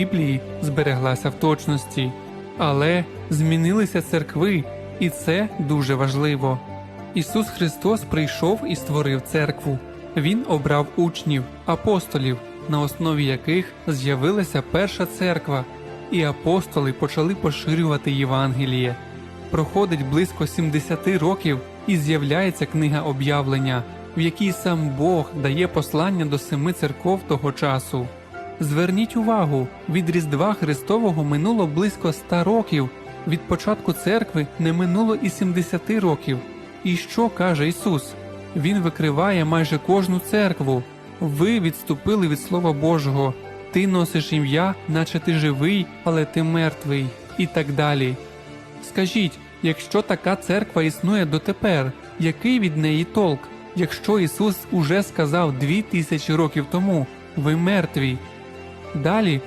Біблії збереглася в точності, але змінилися церкви, і це дуже важливо. Ісус Христос прийшов і створив церкву. Він обрав учнів, апостолів, на основі яких з'явилася перша церква, і апостоли почали поширювати Євангеліє. Проходить близько 70 років і з'являється книга об'явлення, в якій сам Бог дає послання до семи церков того часу. Зверніть увагу, від Різдва Христового минуло близько 100 років, від початку церкви не минуло і 70 років. І що каже Ісус? Він викриває майже кожну церкву. Ви відступили від Слова Божого, ти носиш ім'я, наче ти живий, але ти мертвий, і так далі. Скажіть, якщо така церква існує дотепер, який від неї толк? Якщо Ісус уже сказав дві тисячі років тому, ви мертві. Далі